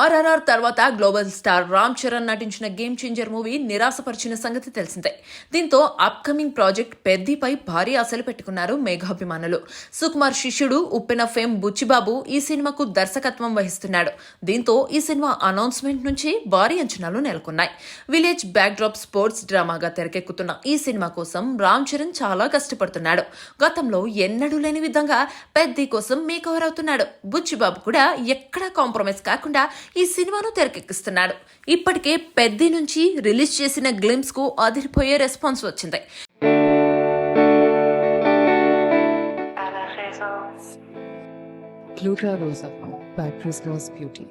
ఆర్ఆర్ఆర్ తర్వాత global star Ram Charan నటించిన game changer movie నిరాశపరిచిన సంగతి తెలిసిందే. దీంతో అప్కమింగ్ ప్రాజెక్ట్ పెద్దిపై భారీ ఆశలు పెట్టుకున్నారు మేఘాభిమానులు. సుకుమార్ శిష్యుడు ఉప్పెన ఫేమ్ బుచ్చిబాబు ఈ సినిమాకు దర్శకత్వం వహిస్తున్నాడు. దీంతో ఈ సినిమా అనౌన్స్మెంట్ నుంచి భారీ అంచనాలు నెలకొన్నాయి. విలేజ్ బ్యాక్డ్రాప్ స్పోర్ట్స్ డ్రామాగా తెరకెక్కుతున్న ఈ సినిమా కోసం రామ్ చరణ్ చాలా కష్టపడుతున్నాడు. గతంలో ఎన్నడూ లేని విధంగా పెద్ది కోసం మేకవర్ అవుతున్నాడు. బుచ్చిబాబు కూడా ఎక్కడా కాంప్రమైజ్ కాకుండా ఈ సినిమాను తెరకెక్కిస్తున్నాడు ఇప్పటికే పెద్ది నుంచి రిలీజ్ చేసిన గ్లిమ్స్కు అదిరిపోయే రెస్పాన్స్ వచ్చింది Gluta Beauty.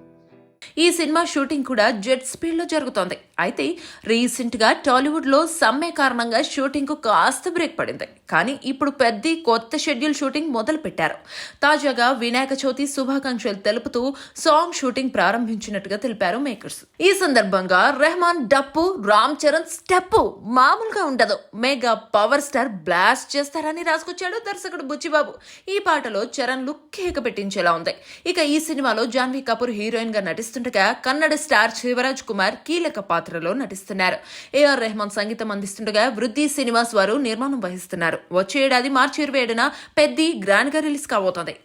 ఈ సినిమా షూటింగ్ కూడా జెట్ స్పీడ్లో జరుగుతోంది. అయితే రీసెంట్గా టాలీవుడ్లో సమ్మె కారణంగా షూటింగ్కు కాస్త బ్రేక్ పడింది. కానీ ఇప్పుడు పెద్ద కొత్త షెడ్యూల్ షూటింగ్ మొదలు పెట్టారు తాజాగా వినాయక చవితి శుభాకాంక్షలు తెలుపుతూ సాంగ్ షూటింగ్ ప్రారంభించినట్టుగా తెలిపారు మేకర్స్. ఈ సందర్భంగా రెహమాన్ డప్పు రామ్ చరణ్ స్టెప్ మామూలుగా ఉండదు. మెగా పవర్ స్టార్ బ్లాస్ట్ చేస్తారని రాసుకొచ్చాడు దర్శకుడు బుచ్చిబాబు. ఈ పాటలో చరణ్ లుక్ కేక పెట్టించేలా ఉంది. ఇక ఈ సినిమాలో జాన్వీ కపూర్ హీరోయిన్గా నటిస్తుండగా కన్నడ స్టార్ శివరాజ్ కుమార్ కీలక పాత్రలో నటిస్తున్నారు. ఏఆర్ రెహమాన్ సంగీతం అందిస్తుండగా వృద్ధి శ్రీనివాస్ వారు నిర్మాణం వహిస్తున్నారు. వచ్చే ఏడాది మార్చి ఇరవై ఏడున పెద్ది గ్రాండ్గా రిలీజ్ కాబోతోంది.